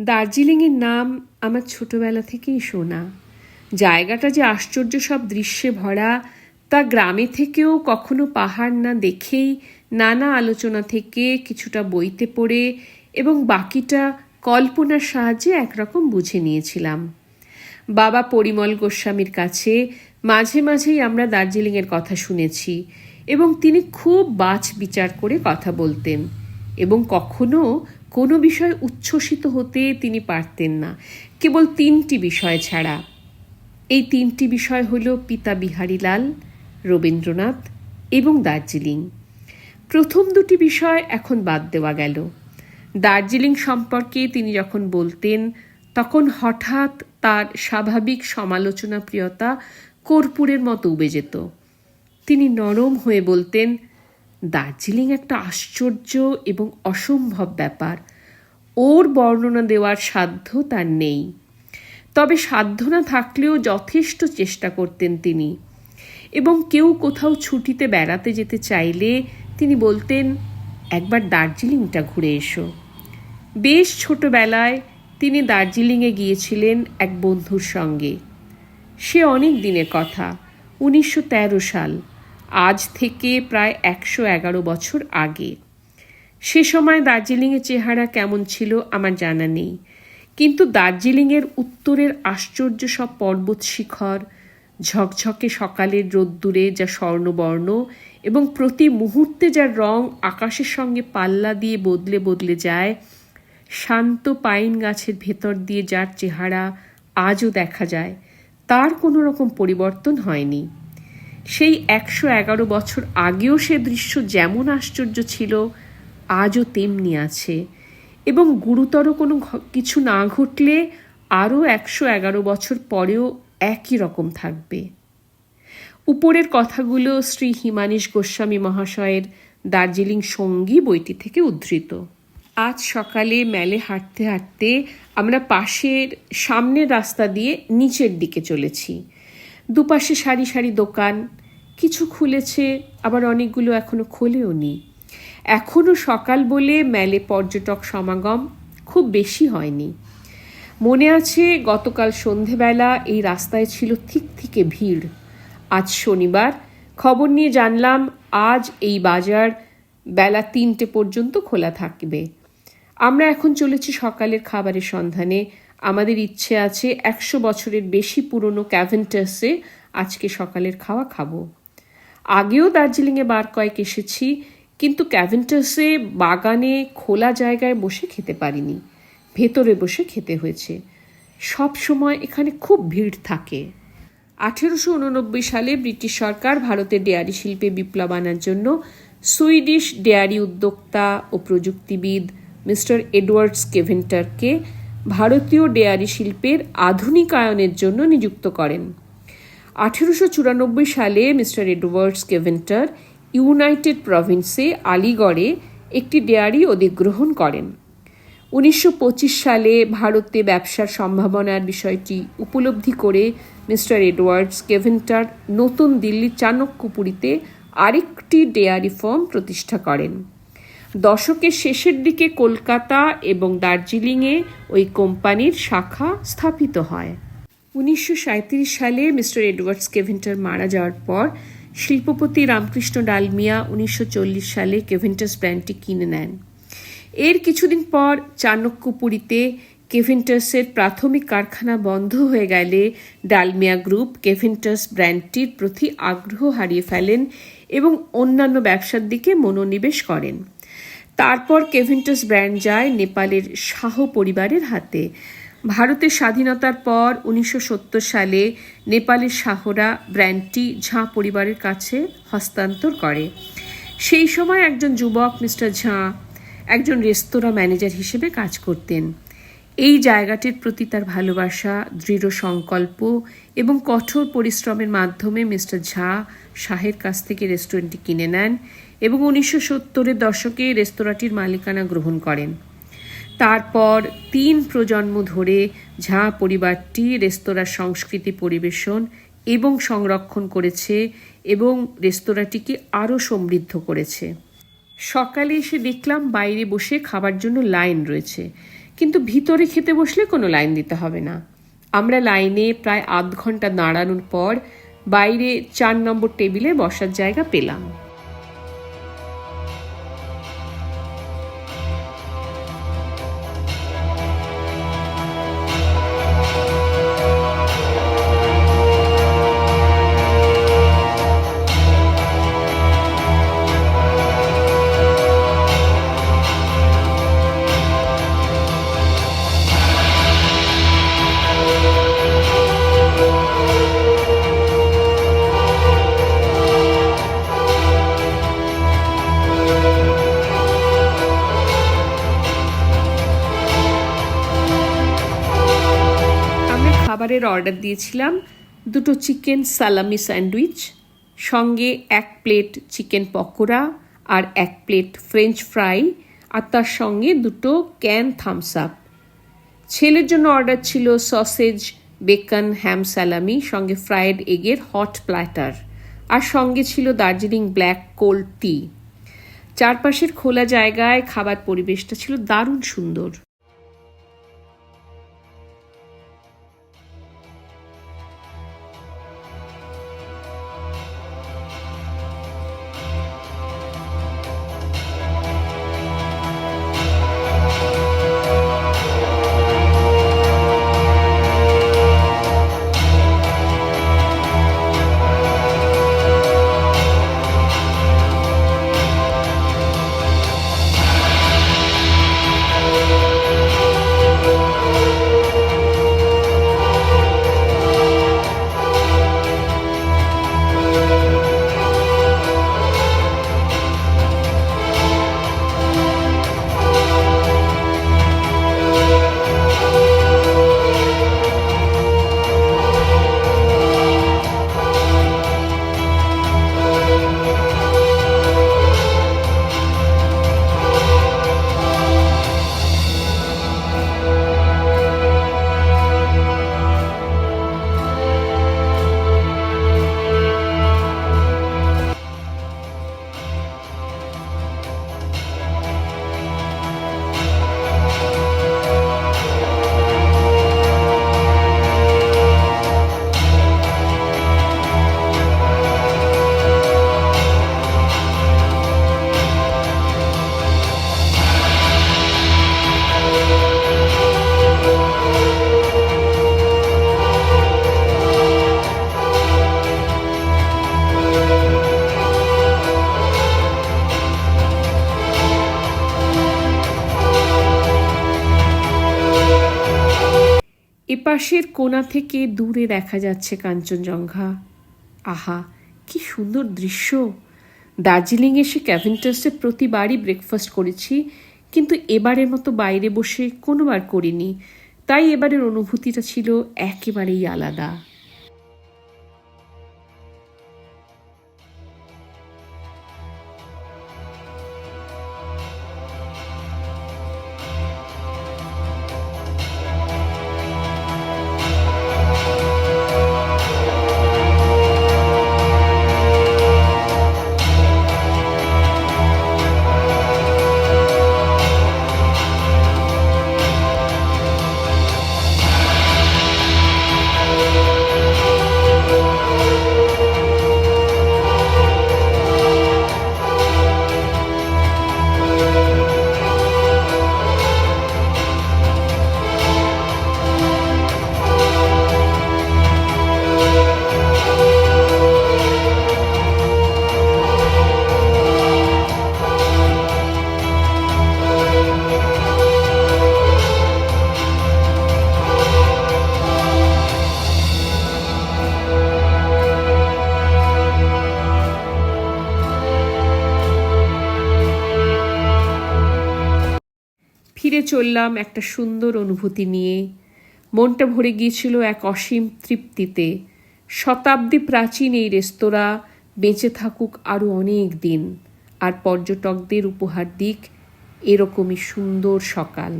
দার্জিলিংয়ের নাম আমার ছোটবেলা থেকেই শোনা। জায়গাটা যে আশ্চর্য সব দৃশ্যে ভরা, তা গ্রামে থেকেও কখনো পাহাড় না দেখেই নানা আলোচনা থেকে কিছুটা বইতে পড়ে এবং বাকিটা কল্পনার সাহায্যে একরকম বুঝে নিয়েছিলাম। বাবা পরিমল গোস্বামীর কাছে মাঝে মাঝেই আমরা দার্জিলিংয়ের কথা শুনেছি এবং তিনি খুব বাছ বিচার করে কথা বলতেন এবং কখনো কোনো বিষয় উচ্ছ্বসিত হতে তিনি পারতেন না। কেবল তিনটি বিষয় ছাড়া। এই তিনটি বিষয় হল পিতা বিহারীলাল, রবীন্দ্রনাথ এবং দার্জিলিং। প্রথম দুটি বিষয় এখন বাদ দেওয়া গেল। দার্জিলিং সম্পর্কে তিনি যখন বলতেন, তখন হঠাৎ তার স্বাভাবিক সমালোচনা প্রিয়তা কর্পূরের মতো উবে যেত। তিনি নরম হয়ে বলতেন দার্জিলিং একটা আশ্চর্য এবং অসম্ভব ব্যাপার। ওর বর্ণনা দেওয়ার সাধ্য তার নেই। তবে সাধ্য না থাকলেও যথেষ্ট চেষ্টা করতেন তিনি। এবং কেউ কোথাও ছুটিতে বেড়াতে যেতে চাইলে তিনি বলতেন, একবার দার্জিলিংটা ঘুরে এসো। বেশ ছোটবেলায় তিনি দার্জিলিংয়ে গিয়েছিলেন এক বন্ধুর সঙ্গে। সে অনেক দিনের কথা, উনিশশো তেরো সাল। আজ থেকে প্রায় একশো এগারো বছর আগে। সে সময় দার্জিলিংয়ের চেহারা কেমন ছিল আমার জানা নেই। কিন্তু দার্জিলিংয়ের উত্তরের আশ্চর্য সব পর্বত শিখর, ঝকঝকে সকালের রোদ্দুরে যা স্বর্ণবর্ণ এবং প্রতি মুহূর্তে যার রং আকাশের সঙ্গে পাল্লা দিয়ে বদলে বদলে যায়, শান্ত পাইন গাছের ভেতর দিয়ে যার চেহারা আজও দেখা যায়, তার কোনো রকম পরিবর্তন হয়নি। সেই একশো এগারো বছর আগেও সে দৃশ্য যেমন আশ্চর্য ছিল, আজও তেমনি আছে। এবং গুরুতর কোনো কিছু না ঘটলে আরও একশো এগারো বছর পরেও একই রকম থাকবে। উপরের কথাগুলো শ্রী হিমানীশ গোস্বামী মহাশয়ের দার্জিলিং সঙ্গী বইটি থেকে উদ্ধৃত। আজ সকালে মেলে হাঁটতে হাঁটতে আমরা পাশের সামনের রাস্তা দিয়ে নিচের দিকে চলেছি। দুপাশে সারি সারি দোকান, কিছু খুলেছে, আবার অনেকগুলো এখনও খোলেও নি। এখনও সকাল বলে মেলে পর্যটক সমাগম খুব বেশি হয়নি। মনে আছে গতকাল সন্ধেবেলা এই রাস্তায় ছিল ঠিক থেকে ভিড়। আজ শনিবার, খবর নিয়ে জানলাম আজ এই বাজার বেলা তিনটে পর্যন্ত খোলা থাকবে। আমরা এখন চলেছি সকালের খাবারের সন্ধানে। আমাদের ইচ্ছে আছে একশো বছরের বেশি পুরনো ক্যাভেন্টাসে আজকে সকালের খাওয়া খাব। আগেও দার্জিলিংয়ে বার কয়েক এসেছি, কিন্তু ক্যাভেন্টাসে বাগানে খোলা জায়গায় বসে খেতে পারিনি। ভেতরে বসে খেতে হয়েছে। সব সময় এখানে খুব ভিড় থাকে। আঠেরোশো উননব্বই সালে ব্রিটিশ সরকার ভারতের ডেয়ারি শিল্পে বিপ্লব আনার জন্য সুইডিশ ডেয়ারি উদ্যোক্তা ও প্রযুক্তিবিদ মিস্টার এডওয়ার্ডস কেভেন্টারকে ভারতীয় ডেয়ারি শিল্পের আধুনিকায়নের জন্য নিযুক্ত করেন। আঠেরোশো চুরানব্বই সালে মিস্টার এডওয়ার্ডস কেভেন্টার ইউনাইটেড প্রভিন্সে আলিগড়ে একটি ডেয়ারি অধিগ্রহণ করেন। উনিশশো পঁচিশ সালে ভারতে ব্যবসার সম্ভাবনার বিষয়টি উপলব্ধি করে মিস্টার এডওয়ার্ডস কেভেন্টার নতুন দিল্লির চাণক্যপুরীতে আরেকটি ডেয়ারি ফার্ম প্রতিষ্ঠা করেন। দশকের শেষের দিকে কলকাতা এবং দার্জিলিংয়ে ওই কোম্পানির শাখা স্থাপিত হয়। উনিশশো সাঁইত্রিশ সালে মিস্টার এডওয়ার্ডস কেভেন্টার মারা যাওয়ার পর শিল্পপতি রামকৃষ্ণ ডালমিয়া উনিশশো চল্লিশ সালে কেভেন্টাস ব্র্যান্ডটি কিনে নেন। এর কিছুদিন পর চাণক্যপুরীতে কেভেন্টাসের প্রাথমিক কারখানা বন্ধ হয়ে গেলে ডালমিয়া গ্রুপ কেভেন্টাস ব্র্যান্ডটির প্রতি আগ্রহ হারিয়ে ফেলেন এবং অন্যান্য ব্যবসার দিকে মনোনিবেশ করেন। তারপর কেভেন্টাস ব্র্যান্ড যায় নেপালের শাহ পরিবারের হাতে। ভারতের স্বাধীনতার পর উনিশশো সত্তর সালে নেপালের শাহরা ব্র্যান্ডটি ঝাঁ পরিবারের কাছে হস্তান্তর করে। সেই সময় একজন যুবক মিস্টার ঝাঁ একজন রেস্তোরাঁ ম্যানেজার হিসেবে কাজ করতেন। এই জায়গাটির প্রতি তার ভালোবাসা, দৃঢ় সংকল্প এবং কঠোর পরিশ্রমের মাধ্যমে মিস্টার ঝা শাহের কাছ থেকে রেস্টুরেন্টটি কিনে নেন এবং উনিশশো সত্তরের দশকে রেস্তোরাঁটির মালিকানা গ্রহণ করেন। তারপর তিন প্রজন্ম ধরে ঝা পরিবারটি রেস্তোরাঁর সংস্কৃতি পরিবেশন এবং সংরক্ষণ করেছে এবং রেস্তোরাঁটিকে আরও সমৃদ্ধ করেছে। সকালে এসে দেখলাম বাইরে বসে খাবার জন্য লাইন রয়েছে। কিন্তু ভিতরে খেতে বসলে কোনো লাইন দিতে হবে না। আমরা লাইনে প্রায় আধ ঘণ্টা দাঁড়ানোর পর বাইরে চার নম্বর টেবিলে বসার জায়গা পেলাম। খাবারের অর্ডার দিয়েছিলাম দুটো চিকেন সালামি স্যান্ডউইচ, সঙ্গে এক প্লেট চিকেন পকোড়া আর এক প্লেট ফ্রেঞ্চ ফ্রাই, আর তার সঙ্গে দুটো ক্যান থামস আপ। ছেলের জন্য অর্ডার ছিল সসেজ, বেকন, হ্যাম সালামি, সঙ্গে ফ্রায়েড এগের হট প্ল্যাটার, আর সঙ্গে ছিল দার্জিলিং ব্ল্যাক কোল্ড টি। চারপাশের খোলা জায়গায় খাবার পরিবেশটা ছিল দারুণ সুন্দর। এপাশের কোনা থেকে দূরে দেখা যাচ্ছে কাঞ্চনজঙ্ঘা। আহা, কি সুন্দর দৃশ্য। দার্জিলিং এসে ক্যাভেন্টার্সে প্রতিবারই ব্রেকফাস্ট করেছি, কিন্তু এবারের মতো বাইরে বসে কোনোবার করিনি। তাই এবারের অনুভূতিটা ছিল একেবারেই আলাদা। চললাম একটা সুন্দর অনুভূতি নিয়ে। মনটা ভরে গিয়েছিল এক অসীম তৃপ্তিতে। শতাব্দী প্রাচীন এই রেস্তোরাঁ বেঁচে থাকুক আরও অনেক দিন, আর পর্যটকদের উপহার দিক এরকমই সুন্দর সকাল।